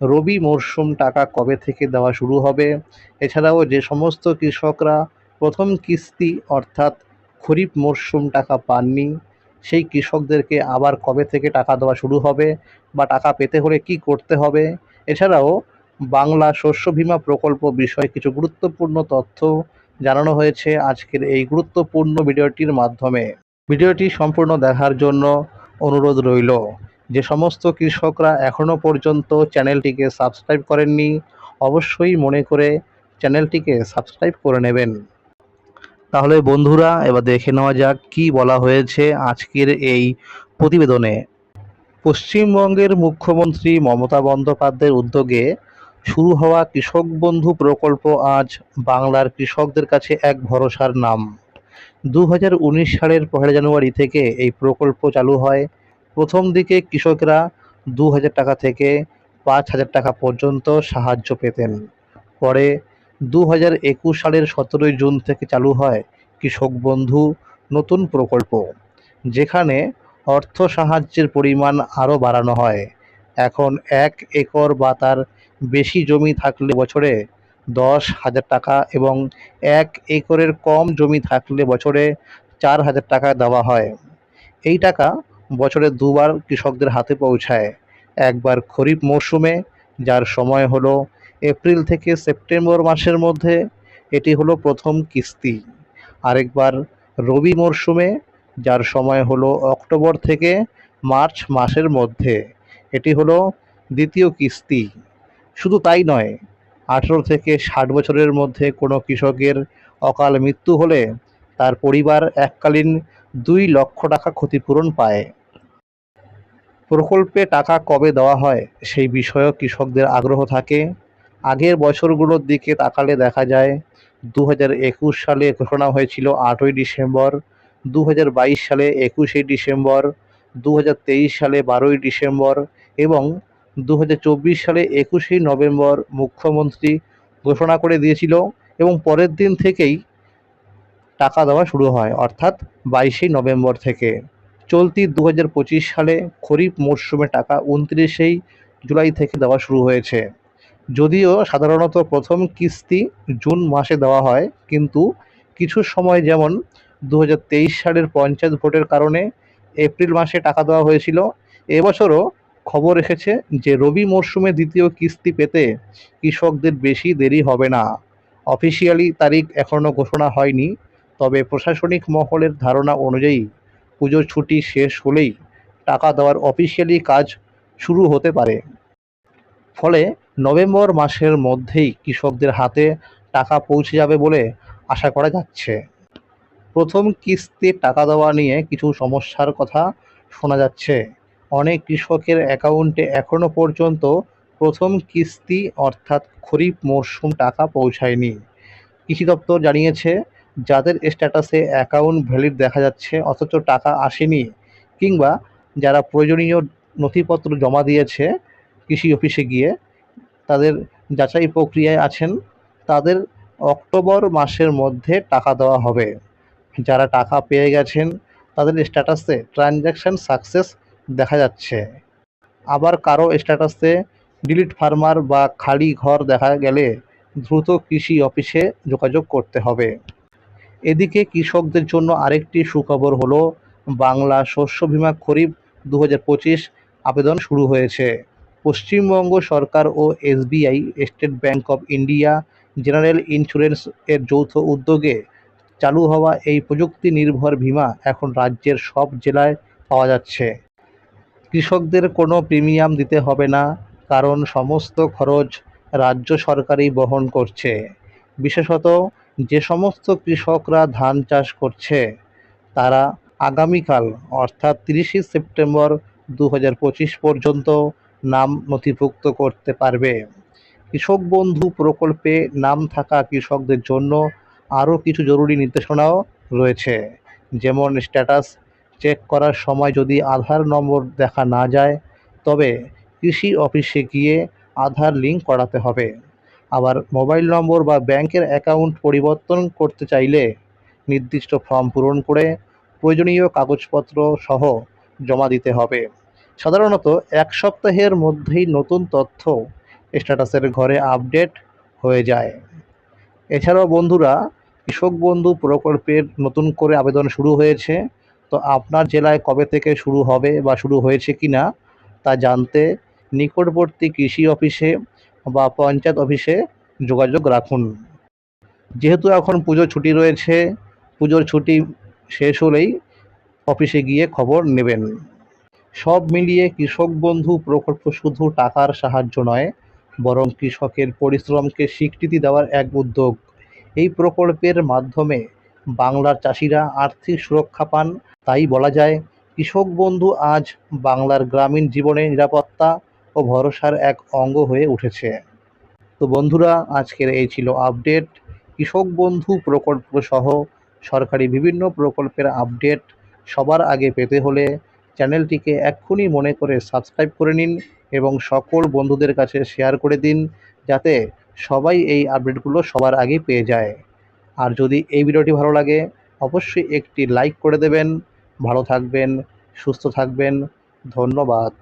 রবি মরশুম টাকা কবে থেকে দেওয়া শুরু হবে? এছাড়াও যে সমস্ত কৃষকরা প্রথম কিস্তি অর্থাৎ খরিফ মরশুম টাকা পাননি, সেই কৃষকদেরকে আবার কবে থেকে টাকা দেওয়া শুরু হবে বা টাকা পেতে হলে কী করতে হবে? এছাড়াও বাংলা শস্য বীমা প্রকল্প বিষয়ে কিছু গুরুত্বপূর্ণ তথ্য জানানো হয়েছে আজকের এই গুরুত্বপূর্ণ ভিডিওটির মাধ্যমে। ভিডিওটি সম্পূর্ণ দেখার জন্য অনুরোধ রইল। যে সমস্ত কৃষকরা এখনও পর্যন্ত চ্যানেলটিকে সাবস্ক্রাইব করেননি, অবশ্যই মনে করে চ্যানেলটিকে সাবস্ক্রাইব করে নেবেন। তাহলে বন্ধুরা, এবার দেখে নেওয়া যাক কী বলা হয়েছে আজকের এই প্রতিবেদনে। পশ্চিমবঙ্গের মুখ্যমন্ত্রী মমতা বন্দ্যোপাধ্যায়ের উদ্যোগে শুরু হওয়া কৃষক বন্ধু প্রকল্প আজ বাংলার কৃষকদের কাছে এক ভরসার নাম। দু হাজার উনিশ সালের পহেলা জানুয়ারি থেকে এই প্রকল্প চালু হয়। প্রথম দিকে কৃষকরা দু হাজার টাকা থেকে পাঁচ হাজার টাকা পর্যন্ত সাহায্য পেতেন। পরে দু হাজার একুশ সালের সতেরোই জুন থেকে চালু হয় কৃষক বন্ধু নতুন প্রকল্প, যেখানে অর্থ সাহায্যের পরিমাণ আরও বাড়ানো হয়। এখন এক একর বা তার বেশি জমি থাকলে বছরে দশ হাজার টাকা এবং এক একরের কম জমি থাকলে বছরে চার হাজার টাকা দেওয়া হয়। এই টাকা বছরে দুবার কৃষকদের হাতে পৌঁছায়। একবার খরিফ মরশুমে, যার সময় হলো এপ্রিল থেকে সেপ্টেম্বর মাসের মধ্যে, এটি হলো প্রথম কিস্তি। আরেকবার রবি মরশুমে, যার সময় হলো অক্টোবর থেকে মার্চ মাসের মধ্যে, এটি হলো দ্বিতীয় কিস্তি। শুধু তাই নয়, আঠেরো থেকে ষাট বছরের মধ্যে কোনো কৃষকের অকাল মৃত্যু হলে তার পরিবার এককালীন দুই লক্ষ টাকা ক্ষতিপূরণ পায়। প্রকল্পে টাকা কবে দেওয়া হয় সেই বিষয়েও কৃষকদের আগ্রহ থাকে। আগের বছরগুলোর দিকে তাকালে দেখা যায় দু হাজার একুশ সালে ঘোষণা হয়েছিল আটই ডিসেম্বর দু হাজার বাইশ সালে একুশে ডিসেম্বর দু হাজার তেইশ সালে বারোই ডিসেম্বর এবং দু হাজার চব্বিশ সালে একুশে নভেম্বর মুখ্যমন্ত্রী ঘোষণা করে দিয়েছিল এবং পরের দিন থেকেই টাকা দেওয়া শুরু হয়, অর্থাৎ বাইশে নভেম্বর থেকে। চলতি দু হাজার পঁচিশ সালে খরিফ মরশুমে টাকা উনত্রিশেই জুলাই থেকে দেওয়া শুরু হয়েছে। যদিও সাধারণত প্রথম কিস্তি জুন মাসে দেওয়া হয়, কিন্তু কিছু সময় যেমন দু হাজার তেইশ সালের পঞ্চায়েত ভোটের কারণে এপ্রিল মাসে টাকা দেওয়া হয়েছিল, এবছরও খবর এসেছে যে রবি মরশুমে দ্বিতীয় কিস্তি পেতে কৃষকদের বেশি দেরি হবে না। অফিসিয়ালি তারিখ এখনও ঘোষণা হয়নি, তবে প্রশাসনিক মহলের ধারণা অনুযায়ী পুজোর ছুটি শেষ হলেই টাকা দেওয়ার অফিসিয়ালি কাজ শুরু হতে পারে। ফলে নভেম্বর মাসের মধ্যেই কৃষকদের হাতে টাকা পৌঁছে যাবে বলে আশা করা যাচ্ছে। প্রথম কিস্তির টাকা দেওয়া নিয়ে কিছু সমস্যার কথা শোনা যাচ্ছে। অনেক কৃষকের অ্যাকাউন্টে এখনও পর্যন্ত প্রথম কিস্তি অর্থাৎ খরিফ মরশুম টাকা পৌঁছায়নি। কৃষি দপ্তর জানিয়েছে যাদের স্ট্যাটাসে অ্যাকাউন্ট ভ্যালিড দেখা যাচ্ছে, অথচ টাকা আসেনি, কিংবা যারা প্রয়োজনীয় নথিপত্র জমা দিয়েছে কৃষি অফিসে গিয়ে, তাদের যাচাই প্রক্রিয়ায় আছেন, তাদের অক্টোবর মাসের মধ্যে টাকা দেওয়া হবে। যারা টাকা পেয়ে গেছেন, তাদের স্ট্যাটাসে ট্রানজ্যাকশান সাকসেস দেখা যাচ্ছে। আবার কারও স্ট্যাটাসে ডিলিট ফার্মার বা খালি ঘর দেখা গেলে, দ্রুত কৃষি অফিসে যোগাযোগ করতে হবে। এদিকে কৃষকদের জন্য আরেকটি সুখবর হলো, বাংলা শস্য বীমা খরিফ দু হাজার পঁচিশ আবেদন শুরু হয়েছে। পশ্চিমবঙ্গ সরকার ও SBI, state bank of India, general insurance এর যৌথ উদ্যোগে চালু হওয়া এই প্রযুক্তি নির্ভর বীমা এখন রাজ্যের সব জেলায় পাওয়া যাচ্ছে। কৃষকদের কোনো প্রিমিয়াম দিতে হবে না, কারণ সমস্ত খরচ রাজ্য সরকারই বহন করছে। বিশেষত যে সমস্ত কৃষকরা ধান চাষ করছে, তারা আগামীকাল, অর্থাৎ তিরিশে সেপ্টেম্বর দু হাজার পঁচিশ পর্যন্ত নাম নথিভুক্ত করতে পারবে। কৃষক বন্ধু প্রকল্পে নাম থাকা কৃষকদের জন্য আরও কিছু জরুরি নির্দেশনাও রয়েছে। যেমন স্ট্যাটাস চেক করার সময় যদি আধার নম্বর দেখা না যায়, তবে কৃষি অফিসে গিয়ে আধার লিঙ্ক করাতে হবে। আবার মোবাইল নম্বর বা ব্যাংকের অ্যাকাউন্ট পরিবর্তন করতে চাইলে নির্দিষ্ট ফর্ম পূরণ করে প্রয়োজনীয় কাগজপত্র সহ জমা দিতে হবে। সাধারণত এক সপ্তাহের মধ্যেই নতুন তথ্য স্ট্যাটাসের ঘরে আপডেট হয়ে যায়। এছাড়াও বন্ধুরা, কৃষক বন্ধু প্রকল্পের নতুন করে আবেদন শুরু হয়েছে। তো আপনার জেলায় কবে থেকে শুরু হবে বা শুরু হয়েছে কি না তা জানতে নিকটবর্তী কৃষি অফিসে বা পঞ্চায়েত অফিসে যোগাযোগ রাখুন। যেহেতু এখন পুজোর ছুটি রয়েছে, পুজোর ছুটি শেষ হলেই অফিসে গিয়ে খবর নেবেন। সব মিলিয়ে কৃষক বন্ধু প্রকল্প শুধু টাকার সাহায্য নয়, বরং কৃষকের পরিশ্রমকে স্বীকৃতি দেওয়ার এক উদ্যোগ। এই প্রকল্পের মাধ্যমে বাংলার চাষিরা আর্থিক সুরক্ষা পান। তাই বলা যায়, কৃষক বন্ধু আজ বাংলার গ্রামীণ জীবনে নিরাপত্তা ও ভরসার এক অঙ্গ হয়ে উঠেছে। তো বন্ধুরা, আজকের এই ছিল আপডেট। কৃষক বন্ধু প্রকল্প সহ সরকারি বিভিন্ন প্রকল্পের আপডেট সবার আগে পেতে হলে চ্যানেলটিকে এক্ষুনি মনে করে সাবস্ক্রাইব করে নিন এবং সকল বন্ধুদের কাছে শেয়ার করে দিন যাতে সবাই এই আপডেটগুলো সবার আগে পেয়ে যায়। আর যদি এই ভিডিওটি ভালো লাগে, অবশ্যই একটি লাইক করে দেবেন। ভালো থাকবেন, সুস্থ থাকবেন। ধন্যবাদ।